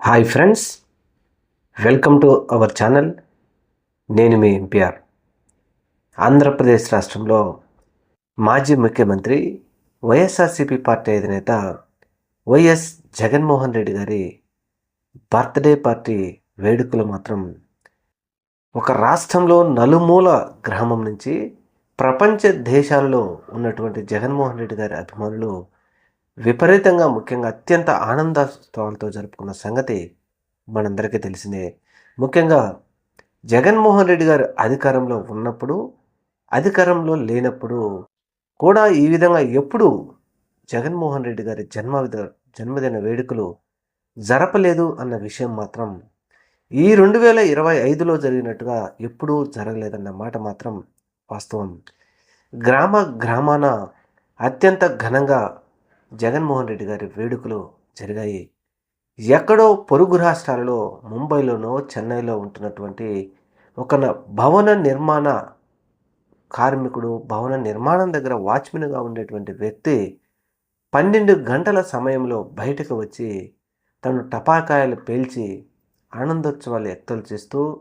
Hi friends welcome to our channel. నేను మీ MPR Andhra Pradesh రాష్ట్రంలో మాజీ ముఖ్యమంత్రి వైఎస్ఆర్సీపీ పార్టీ అధినేత వైఎస్ జగన్మోహన్ రెడ్డి గారి బర్త్డే పార్టీ వేడుకలు మాత్రం ఒక రాష్ట్రంలో నలుమూల గ్రామం నుంచి ప్రపంచ దేశాలలో ఉన్నటువంటి జగన్మోహన్ రెడ్డి గారి అభిమానులు విపరీతంగా ముఖ్యంగా అత్యంత ఆనందోత్సవాలతో జరుపుకున్న సంగతి మనందరికీ తెలిసిందే. ముఖ్యంగా జగన్మోహన్ రెడ్డి గారు అధికారంలో ఉన్నప్పుడు అధికారంలో లేనప్పుడు కూడా ఈ విధంగా ఎప్పుడు జగన్మోహన్ రెడ్డి గారి జన్మ జన్మదిన వేడుకలు జరపలేదు అన్న విషయం మాత్రం ఈ రెండు వేల ఇరవై ఐదులో జరిగినట్టుగా ఎప్పుడూ జరగలేదన్న మాట మాత్రం వాస్తవం. గ్రామ గ్రామాన అత్యంత ఘనంగా జగన్మోహన్ రెడ్డి గారి వేడుకలు జరిగాయి. ఎక్కడో పొరుగు రాష్ట్రాలలో ముంబైలోనో చెన్నైలో ఉంటున్నటువంటి ఒక భవన నిర్మాణ కార్మికుడు భవన నిర్మాణం దగ్గర వాచ్మెన్గా ఉండేటువంటి వ్యక్తి పన్నెండు గంటల సమయంలో బయటకు వచ్చి తను టపాకాయలు పేల్చి ఆనందోత్సవాలు వ్యక్తం చేస్తూ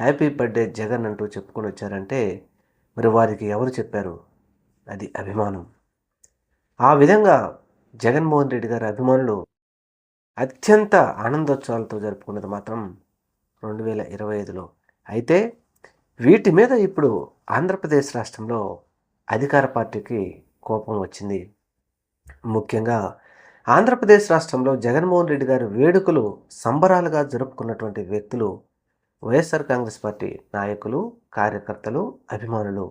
హ్యాపీ బర్త్డే జగన్ అంటూ చెప్పుకొని వచ్చారంటే మరి వారికి ఎవరు చెప్పారు? అది అభిమానం. ఆ విధంగా జగన్మోహన్ రెడ్డి గారి అభిమానులు అత్యంత ఆనందోత్సవాలతో జరుపుకున్నది మాత్రం రెండు వేల ఇరవై ఐదులో. అయితే వీటి మీద ఇప్పుడు ఆంధ్రప్రదేశ్ రాష్ట్రంలో అధికార పార్టీకి కోపం వచ్చింది. ముఖ్యంగా ఆంధ్రప్రదేశ్ రాష్ట్రంలో జగన్మోహన్ రెడ్డి గారి వేడుకలు సంబరాలుగా జరుపుకున్నటువంటి వ్యక్తులు వైఎస్ఆర్ కాంగ్రెస్ పార్టీ నాయకులు కార్యకర్తలు అభిమానులు.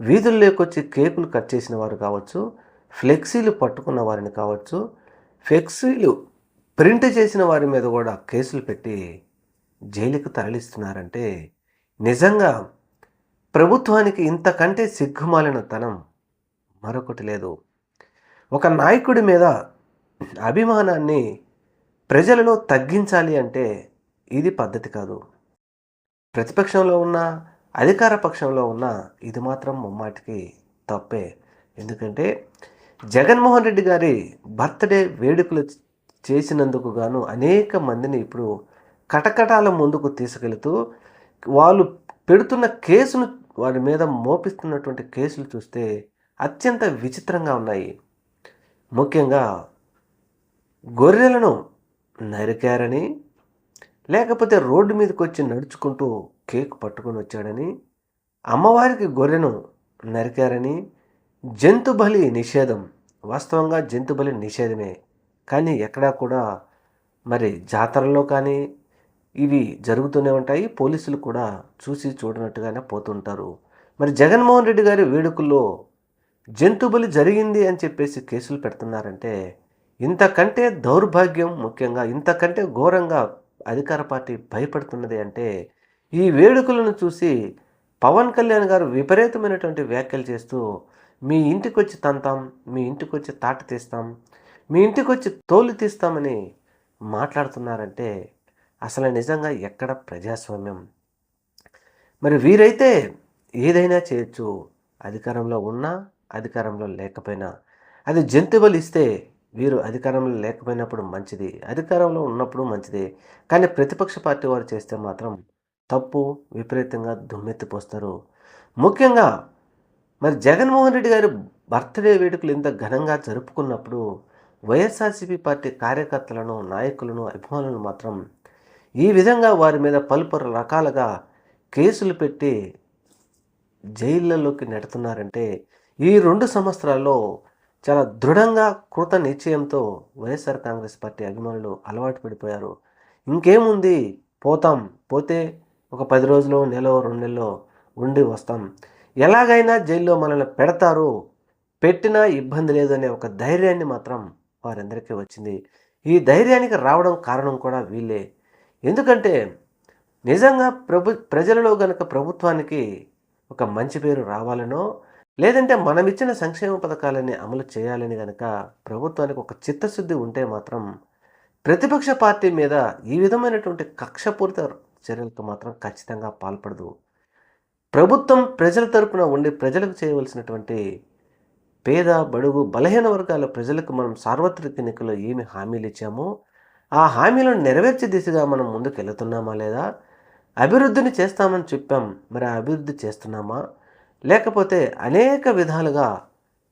వీధుల్లోకొచ్చి కేకులు కట్ చేసిన వారు కావచ్చు ఫ్లెక్సీలు పట్టుకున్న వారిని కావచ్చు ఫ్లెక్సీలు ప్రింట్ చేసిన వారి మీద కూడా కేసులు పెట్టి జైలుకు తరలిస్తున్నారంటే నిజంగా ప్రభుత్వానికి ఇంతకంటే సిగ్గుమాలిన తనం మరొకటి లేదు. ఒక నాయకుడి మీద అభిమానాన్ని ప్రజలలో తగ్గించాలి అంటే ఇది పద్ధతి కాదు. ప్రతిపక్షంలో ఉన్న అధికార పక్షంలో ఉన్న ఇది మాత్రం ముమ్మాటికి తప్పే. ఎందుకంటే జగన్మోహన్ రెడ్డి గారి బర్త్డే వేడుకలు చేసినందుకు గాను అనేక మందిని ఇప్పుడు కటకటాల ముందుకు తీసుకెళ్తూ వాళ్ళు పెడుతున్న కేసును వారి మీద మోపిస్తున్నటువంటి కేసులు చూస్తే అత్యంత విచిత్రంగా ఉన్నాయి. ముఖ్యంగా గొర్రెలను నరికారని లేకపోతే రోడ్డు మీదకి వచ్చి నడుచుకుంటూ కేక్ పట్టుకొని వచ్చాడని అమ్మవారికి గొర్రెను నరికారని జంతు బలి నిషేధం. వాస్తవంగా జంతు బలి నిషేధమే. కానీ ఎక్కడా కూడా మరి జాతరలో కానీ ఇవి జరుగుతూనే ఉంటాయి. పోలీసులు కూడా చూసి చూడనట్టుగానే పోతుంటారు. మరి జగన్మోహన్ రెడ్డి గారి వేడుకల్లో జంతు బలి జరిగింది అని చెప్పేసి కేసులు పెడుతున్నారంటే ఇంతకంటే దౌర్భాగ్యం ముఖ్యంగా ఇంతకంటే ఘోరంగా అధికార పార్టీ భయపడుతున్నది అంటే ఈ వేడుకలను చూసి పవన్ కళ్యాణ్ గారు విపరీతమైనటువంటి వ్యాఖ్యలు చేస్తూ మీ ఇంటికి వచ్చి తంతాం మీ ఇంటికి వచ్చి తాట తీస్తాం మీ ఇంటికి వచ్చి తోలు తీస్తామని మాట్లాడుతున్నారంటే అసలు నిజంగా ఎక్కడ ప్రజాస్వామ్యం? మరి వీరైతే ఏదైనా చేయొచ్చు. అధికారంలో ఉన్నా అధికారంలో లేకపోయినా. అది జంతువులు ఇస్తే వీరు అధికారంలో లేకపోయినప్పుడు మంచిది అధికారంలో ఉన్నప్పుడు మంచిది. కానీ ప్రతిపక్ష పార్టీ వారు చేస్తే మాత్రం తప్పు విపరీతంగా దుమ్మెత్తిపోస్తారు. ముఖ్యంగా మరి జగన్మోహన్ రెడ్డి గారి బర్త్డే వేడుకలు ఇంత ఘనంగా జరుపుకున్నప్పుడు వైఎస్ఆర్సీపీ పార్టీ కార్యకర్తలను నాయకులను అభిమానులను మాత్రం ఈ విధంగా వారి మీద పలుపు రకాలుగా కేసులు పెట్టి జైళ్ళలోకి నెడుతున్నారంటే ఈ రెండు సంవత్సరాల్లో చాలా దృఢంగా కృత నిశ్చయంతో వైఎస్ఆర్ కాంగ్రెస్ పార్టీ అభిమానులు అలవాటు పడిపోయారు. ఇంకేముంది? పోతాం. పోతే ఒక పది రోజులు నెల రెండు నెలలో ఉండి వస్తాం. ఎలాగైనా జైల్లో మనల్ని పెడతారు. పెట్టినా ఇబ్బంది లేదు అనే ఒక ధైర్యాన్ని మాత్రం వారందరికీ వచ్చింది. ఈ ధైర్యానికి రావడం కారణం కూడా వీళ్ళే. ఎందుకంటే నిజంగా ప్రభు ప్రజలలో గనక ప్రభుత్వానికి ఒక మంచి పేరు రావాలనో లేదంటే మనం ఇచ్చిన సంక్షేమ పథకాలని అమలు చేయాలని కనుక ప్రభుత్వానికి ఒక చిత్తశుద్ధి ఉంటే మాత్రం ప్రతిపక్ష పార్టీ మీద ఈ విధమైనటువంటి కక్షపూరిత చర్యలకు మాత్రం ఖచ్చితంగా పాల్పడదు. ప్రభుత్వం ప్రజల తరపున ఉండి ప్రజలకు చేయవలసినటువంటి పేద బడుగు బలహీన వర్గాల ప్రజలకు మనం సార్వత్రిక ఎన్నికల్లో ఏమి హామీలు ఇచ్చామో ఆ హామీలను నెరవేర్చే దిశగా మనం ముందుకు వెళుతున్నామా లేదా అభివృద్ధిని చేస్తామని చెప్పాం. మరి ఆ అభివృద్ధి చేస్తున్నామా? లేకపోతే అనేక విధాలుగా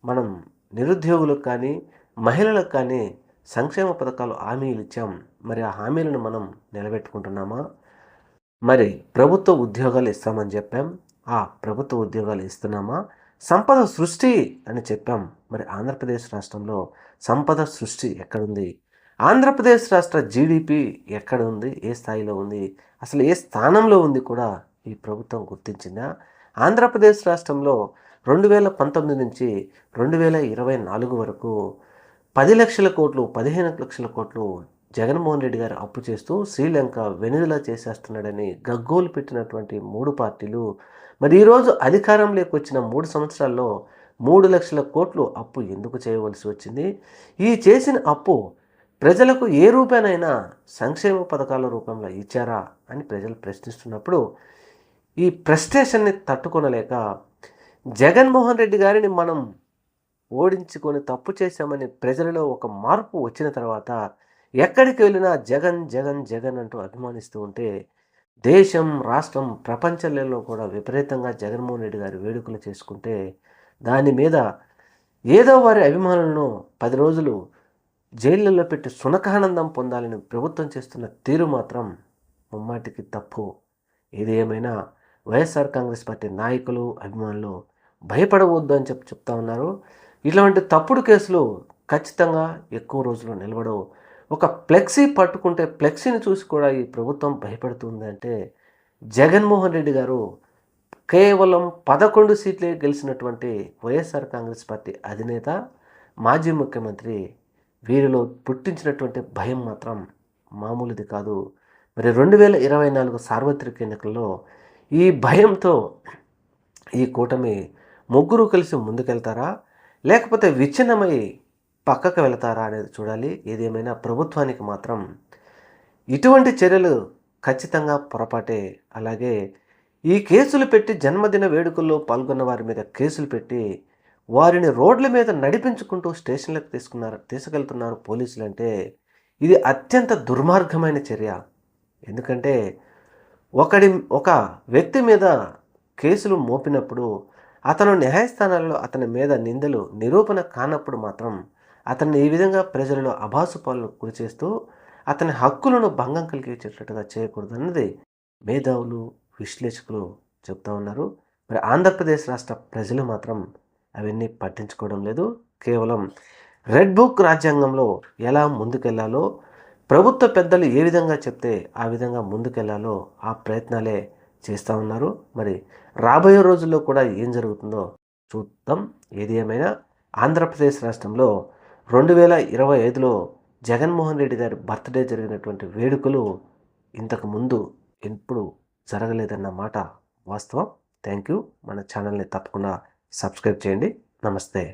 మనం నిరుద్యోగులకు కానీ మహిళలకు కానీ సంక్షేమ పథకాలు హామీలు ఇచ్చాం. మరి ఆ హామీలను మనం నిలబెట్టుకుంటున్నామా? మరి ప్రభుత్వ ఉద్యోగాలు ఇస్తామని చెప్పాం. ఆ ప్రభుత్వ ఉద్యోగాలు ఇస్తున్నామా? సంపద సృష్టి అని చెప్పాం. మరి ఆంధ్రప్రదేశ్ రాష్ట్రంలో సంపద సృష్టి ఎక్కడుంది? ఆంధ్రప్రదేశ్ రాష్ట్ర జీడిపి ఎక్కడ ఉంది ఏ స్థాయిలో ఉంది? అసలు ఏ స్థానంలో ఉంది కూడా ఈ ప్రభుత్వం గుర్తించిందా? ఆంధ్రప్రదేశ్ రాష్ట్రంలో రెండు వేల పంతొమ్మిది నుంచి రెండు వేల ఇరవై నాలుగు వరకు పది లక్షల కోట్లు పదిహేను లక్షల కోట్లు జగన్మోహన్ రెడ్డి గారు అప్పు చేస్తూ శ్రీలంక వెనుదల చేసేస్తున్నాడని గగ్గోలు పెట్టినటువంటి మూడు పార్టీలు మరి ఈరోజు అధికారంలోకి వచ్చిన మూడు సంవత్సరాల్లో మూడు లక్షల కోట్లు అప్పు ఎందుకు చేయవలసి వచ్చింది? ఈ చేసిన అప్పు ప్రజలకు ఏ రూపేనైనా సంక్షేమ పథకాల రూపంలో ఇచ్చారా అని ప్రజలు ప్రశ్నిస్తున్నప్పుడు ఈ ప్రస్టేషన్ని తట్టుకొనలేక జగన్మోహన్ రెడ్డి గారిని మనం ఓడించుకొని తప్పు చేశామని ప్రజలలో ఒక మార్పు వచ్చిన తర్వాత ఎక్కడికి వెళ్ళినా జగన్ జగన్ జగన్ అంటూ అభిమానిస్తూ ఉంటే దేశం రాష్ట్రం ప్రపంచంలో కూడా విపరీతంగా జగన్మోహన్ రెడ్డి గారి వేడుకలు చేసుకుంటే దాని మీద ఏదో వారి అభిమానులను పది రోజులు జైళ్ళల్లో పెట్టి సునకానందం పొందాలని ప్రభుత్వం చేస్తున్న తీరు మాత్రం ముమ్మాటికి తప్పు. ఇది ఏమైనా వైఎస్ఆర్ కాంగ్రెస్ పార్టీ నాయకులు అభిమానులు భయపడవద్దు అని చెప్పి చెప్తా ఉన్నారు. ఇట్లాంటి తప్పుడు కేసులు ఖచ్చితంగా ఎక్కువ రోజులు నిలబడవు. ఒక ఫ్లెక్సీ పట్టుకుంటే ఫ్లెక్సీని చూసి కూడా ఈ ప్రభుత్వం భయపడుతుంది అంటే జగన్మోహన్ రెడ్డి గారు కేవలం పదకొండు సీట్లే గెలిచినటువంటి వైఎస్ఆర్ కాంగ్రెస్ పార్టీ అధినేత మాజీ ముఖ్యమంత్రి వీరిలో పుట్టించినటువంటి భయం మాత్రం మామూలుది కాదు. మరి రెండు వేల ఇరవై నాలుగు సార్వత్రిక ఎన్నికల్లో ఈ భయంతో ఈ కూటమి ముగ్గురు కలిసి ముందుకెళ్తారా? లేకపోతే విచ్ఛిన్నమై పక్కకు వెళతారా అనేది చూడాలి. ఏదేమైనా ప్రభుత్వానికి మాత్రం ఇటువంటి చర్యలు ఖచ్చితంగా పొరపాటే. అలాగే ఈ కేసులు పెట్టి జన్మదిన వేడుకల్లో పాల్గొన్న వారి మీద కేసులు పెట్టి వారిని రోడ్ల మీద నడిపించుకుంటూ స్టేషన్లకు తీసుకున్నారు తీసుకెళ్తున్నారు పోలీసులు అంటే ఇది అత్యంత దుర్మార్గమైన చర్య. ఎందుకంటే ఒకడి ఒక వ్యక్తి మీద కేసులు మోపినప్పుడు అతను న్యాయస్థానాల్లో అతని మీద నిందలు నిరూపణ కానప్పుడు మాత్రం అతన్ని ఈ విధంగా ప్రజలలో అభాసు పాలను గురి చేస్తూ అతని హక్కులను భంగం కలిగించేటట్టుగా చేయకూడదు అన్నది మేధావులు విశ్లేషకులు చెప్తా ఉన్నారు. మరి ఆంధ్రప్రదేశ్ రాష్ట్ర ప్రజలు మాత్రం అవన్నీ పట్టించుకోవడం లేదు. కేవలం రెడ్ బుక్ రాజ్యాంగంలో ఎలా ముందుకెళ్ళాలో ప్రభుత్వ పెద్దలు ఏ విధంగా చెప్తే ఆ విధంగా ముందుకెళ్ళాలో ఆ ప్రయత్నాలే చేస్తూ ఉన్నారు. మరి రాబోయే రోజుల్లో కూడా ఏం జరుగుతుందో చూద్దాం. ఏది ఏమైనా ఆంధ్రప్రదేశ్ రాష్ట్రంలో రెండు వేల ఇరవై ఐదులో జగన్మోహన్ రెడ్డి గారి బర్త్డే జరిగినటువంటి వేడుకలు ఇంతకు ముందు ఎప్పుడు జరగలేదన్న మాట వాస్తవం. థ్యాంక్ యూ మన ఛానల్ని తప్పకుండా సబ్స్క్రైబ్ చేయండి. నమస్తే.